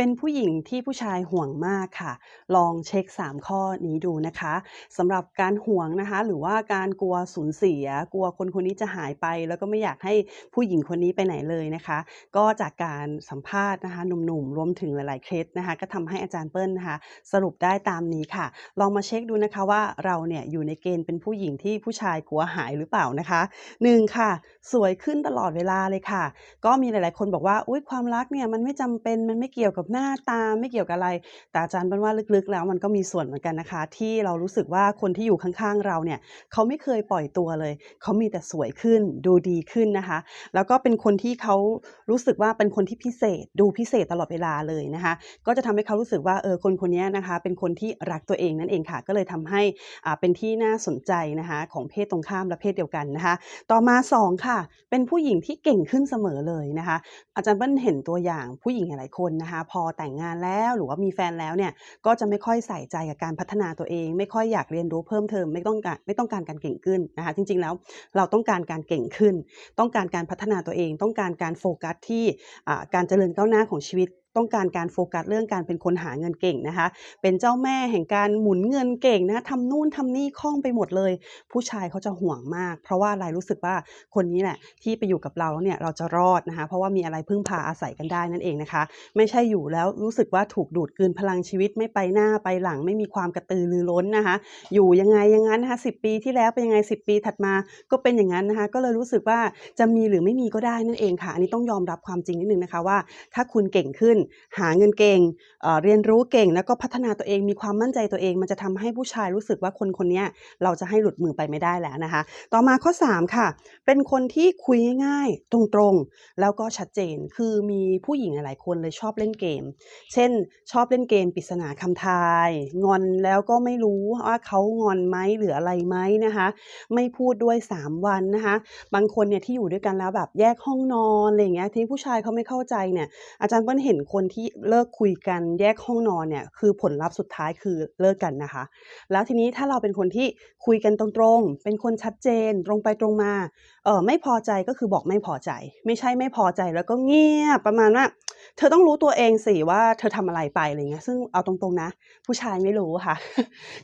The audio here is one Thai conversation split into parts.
เป็นผู้หญิงที่ผู้ชายห่วงมากค่ะ ลองเช็ก3ข้อนี้ดูนะคะสำหรับการห่วงนะคะ หรือว่าการกลัวสูญเสีย กลัวคนคนนี้จะหายไป แล้วก็ไม่อยากให้ผู้หญิงคนนี้ไปไหนเลยนะคะ ก็จากการสัมภาษณ์นะคะหนุ่มๆรวมถึงหลายๆเคสนะคะ ก็ทำให้อาจารย์เปิ้ลนะคะ สรุปได้ตามนี้ค่ะ ลองมาเช็กดูนะคะว่าเราเนี่ยอยู่ในเกณฑ์เป็นผู้หญิงที่ผู้ชายกลัวหายหรือเปล่านะคะ1ค่ะ สวยขึ้นตลอดเวลาเลยค่ะ ก็มีหลายๆ คนบอกว่าอุ๊ยความรักเนี่ยมันไม่จำเป็นมันไม่เกี่ยวกับหน้าตาไม่เกี่ยวกับอะไร แต่อาจารย์เปิ้ลว่าลึกๆ แล้วมันก็มีส่วนเหมือนกันนะคะ ที่เรารู้สึกว่าคนที่อยู่ข้างๆเราเนี่ยเขาไม่เคยปล่อยตัวเลย เขามีแต่สวยขึ้นดูดีขึ้นนะคะ แล้วก็เป็นคนที่เขารู้สึกว่าเป็นคนที่พิเศษ ดูพิเศษตลอดเวลาเลยนะคะ ก็จะทำให้เขารู้สึกว่าเออคนคนนี้นะคะ เป็นคนที่รักตัวเองนั่นเองค่ะ ก็เลยทำให้อ่าเป็นที่น่าสนใจนะคะของเพศตรงข้ามและเพศเดียวกันนะคะ ต่อมา 2 ค่ะ เป็นผู้หญิงที่เก่งขึ้นเสมอเลยนะคะ อาจารย์เปิ้ลเห็นตัวอย่างผู้หญิงหลายคนนะคะ พอแต่งงานแล้วหรือว่ามีแฟนแล้วเนี่ยก็จะไม่ค่อยใส่ใจกับการพัฒนาตัวเอง ไม่ค่อยอยากเรียนรู้เพิ่มเติมไม่ต้องการไม่ต้องการการเก่งขึ้นนะคะจริงๆแล้วเราต้องการการเก่งขึ้น ต้องการการพัฒนาตัวเอง ต้องการการโฟกัสที่การเจริญก้าวหน้าของชีวิต ต้องการการโฟกัสเรื่องการเป็นคนหาเงินเก่งนะคะ เป็นเจ้าแม่แห่งการหมุนเงินเก่งนะะทำนู่นทำนี่คล่องไปหมดเลย ผู้ชายเขาจะห่วงมาก เพราะว่าอะไรรู้สึกว่าคนนี้แหละที่ไปอยู่กับเราแล้วเนี่ยเราจะรอดนะคะ เพราะว่ามีอะไรพึ่งพาอาศัยกันได้นั่นเองนะคะ ไม่ใช่อยู่แล้วรู้สึกว่าถูกดูดกลืนพลังชีวิตไม่ไปหน้าไปหลังไม่มีความกระตือรือร้นนะคะ อยู่ยังไงย่างงั้นนะคะ10ปีที่แล้วเป็นยังไง 10 ปีถัดมาก็เป็นอย่างงั้นนะคะ ก็เลยรู้สึกว่าจะมีหรือไม่มีก็ได้นั่นเองค่ะ อันนี้ต้องยอมรับความจริงนิดนึงนะคะว่า ถ้าคุณเก่งขึ้นหาเงินเก่งเเรียนรู้เก่งแล้วก็พัฒนาตัวเองมีความมั่นใจตัวเอง มันจะทำให้ผู้ชายรู้สึกว่าคนคนนี้เราจะให้หลุดมือไปไม่ได้แล้วนะคะ ต่อมาข้อ 3 ค่ะ เป็นคนที่คุยง่ายๆ ตรงๆ แล้วก็ชัดเจนคือมีผู้หญิงหลายคนเลยชอบเล่นเกม เช่น ชอบเล่นเกมปริศนาคำทาย งอนแล้วก็ไม่รู้ว่าเขางอนไหมหรืออะไรไหมนะคะ ไม่พูดด้วย 3 วันนะคะ บางคนเนี่ยที่อยู่ด้วยกันแล้วแบบแยกห้องนอนอะไรอย่างเงี้ยทีนี้ผู้ชายเขาไม่เข้าใจเนี่ยอาจารย์เปิ้ลเห็นคนนที่เลิกคุยกันแยกห้องนอนเนี่ยคือผลลัพธ์สุดท้ายคือเลิกกันนะคะ แล้วทีนี้ถ้าเราเป็นคนที่คุยกันตรงๆ เป็นคนชัดเจนตรงไปตรงมาเออไม่พอใจก็คือบอกไม่พอใจ ไม่ใช่ไม่พอใจแล้วก็เงียบประมาณว่า เธอต้องรู้ตัวเองสิว่าเธอทำอะไรไปอะไรเงี้ย ซึ่งเอาตรงๆนะ ผู้ชายไม่รู้ค่ะ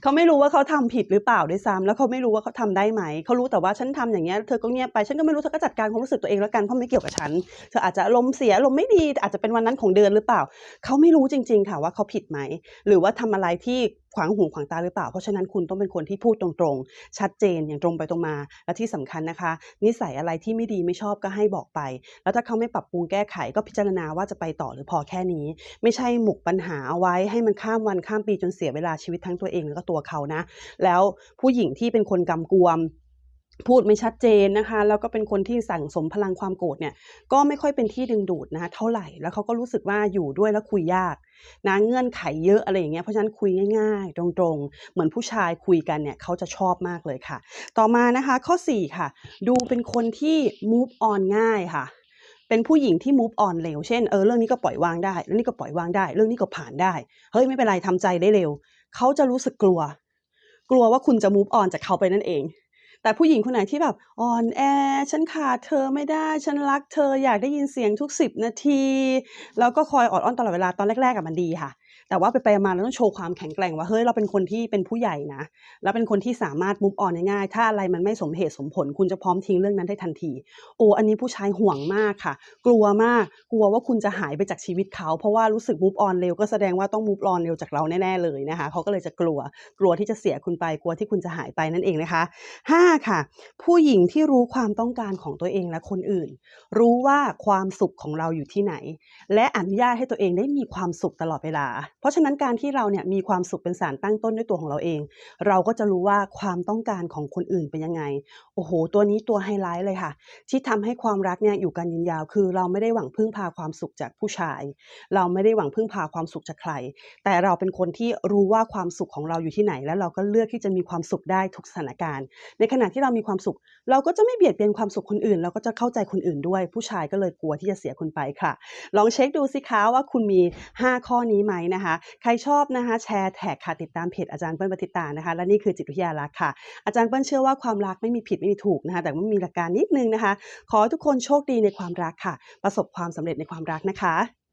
เขาไม่รู้ว่าเขาทำผิดหรือเปล่าด้วยซ้ำแล้วเขาไม่รู้ว่าเขาทำได้ไหม เขารู้แต่ว่าฉันทำอย่างเงี้ย เธอก็เงียบไป ฉันก็ไม่รู้ เธอก็จัดการความรู้สึกตัวเองแล้วกัน เพราะไม่เกี่ยวกับฉัน เธออาจจะลมเสียลมไม่ดี อาจจะเป็นวันนั้นของเดือนหรือเปล่า เขาไม่รู้จริง ๆ ค่ะว่าเขาผิดไหม หรือว่าทำอะไรที่ ขวางหูขวางตาหรือเปล่า เพราะฉะนั้นคุณต้องเป็นคนที่พูดตรงๆ ชัดเจนอย่างตรงไปตรงมา และที่สำคัญนะคะ นิสัยอะไรที่ไม่ดีไม่ชอบก็ให้บอกไป แล้วถ้าเขาไม่ปรับปรุงแก้ไขก็พิจารณาว่าจะไปต่อหรือพอแค่นี้ ไม่ใช่หมกปัญหาเอาไว้ให้มันข้ามวันข้ามปีจนเสียเวลาชีวิตทั้งตัวเองแล้วก็ตัวเขานะ แล้วผู้หญิงที่เป็นคนกำกวม พูดไม่ชัดเจนนะคะ แล้วก็เป็นคนที่สั่งสมพลังความโกรธเนี่ย ก็ไม่ค่อยเป็นที่ดึงดูดนะคะเท่าไหร่ แล้วเขาก็รู้สึกว่าอยู่ด้วยแล้วคุยยากนะเงื่อนไขเยอะอะไรอย่างเงี้ย เพราะฉะนั้นคุยง่าย ๆ ตรงๆ เหมือนผู้ชายคุยกันเนี่ยเขาจะชอบมากเลยค่ะ ต่อมานะคะข้อ 4 ค่ะ ดูเป็นคนที่ move on ง่ายค่ะเป็นผู้หญิงที่ move on เร็ว เช่น เออ เรื่องนี้ก็ปล่อยวางได้ เรื่องนี้ก็ปล่อยวางได้ เรื่องนี้ก็ผ่านได้ เฮ้ย ไม่เป็นไรทำใจได้เร็ว เขาจะรู้สึกกลัว กลัวว่าคุณจะ move on จากเขาไปนั่นเอง แต่ผู้หญิงคนไหนที่แบบอ่อนแอ ฉันขาดเธอไม่ได้ ฉันรักเธออยากได้ยินเสียงทุกสิบนาที แล้วก็คอยออดอ้อนตลอดเวลาตอนแรกๆกับมันดีค่ะ แต่ว่าไปๆมาเราต้องโชว์ความแข็งแกร่งว่าเฮ้ยเราเป็นคนที่เป็นผู้ใหญ่นะแล้วเป็นคนที่สามารถ move on ได้ง่ายถ้าอะไรมันไม่สมเหตุสมผล คุณจะพร้อมทิ้งเรื่องนั้นได้ทันที โอ้อันนี้ผู้ชายห่วงมากค่ะ กลัวมากกลัวว่าคุณจะหายไปจากชีวิตเขาเพราะว่ารู้สึก move on เร็วก็แสดงว่าต้อง move on เร็วจากเราแน่ๆเลยนะคะเขาก็เลยจะกลัวกลัวที่จะเสียคุณไปกลัวที่คุณจะหายไปนั่นเองนะคะ 5 ค่ะ ผู้หญิงที่รู้ความต้องการของตัวเองและคนอื่น รู้ว่าความสุขของเราอยู่ที่ไหน และอนุญาตให้ตัวเองได้มีความสุขตลอดเวลาเพราะฉะนั้นการที่เราเนี่ยมีความสุขเป็นสารตั้งต้นด้วยตัวของเราเอง เราก็จะรู้ว่าความต้องการของคนอื่นเป็นยังไง โอ้โฮตัวนี้ตัวไฮไลต์เลยค่ะ ที่ทำให้ความรักเนี่ยอยู่กันยืนยาว คือเราไม่ได้หวังพึ่งพาความสุขจากผู้ชาย เราไม่ได้หวังพึ่งพาความสุขจากใคร แต่เราเป็นคนที่รู้ว่าความสุขของเราอยู่ที่ไหน แล้วเราก็เลือกที่จะมีความสุขได้ทุกสถานการณ์ ในขณะที่เรามีความสุข เราก็จะไม่เบียดเบียนความสุขคนอื่น เราก็จะเข้าใจคนอื่นด้วย ผู้ชายก็เลยกลัวที่จะเสียคุณไปค่ะ ลองเช็กดูสิคะว่าคุณมี 5 ข้อนี้ไหมนะคะ ใครชอบนะคะแชร์แท็กค่ะติดตามเพจอาจารย์เปิ้ลปฏิตานะคะ และนี่คือจิตวิทยารักค่ะ อาจารย์เปิ้ลเชื่อว่าความรักไม่มีผิดไม่มีถูกนะคะ แต่มันมีหลักการนิดนึงนะคะ ขอทุกคนโชคดีในความรักค่ะ ประสบความสำเร็จในความรักนะคะ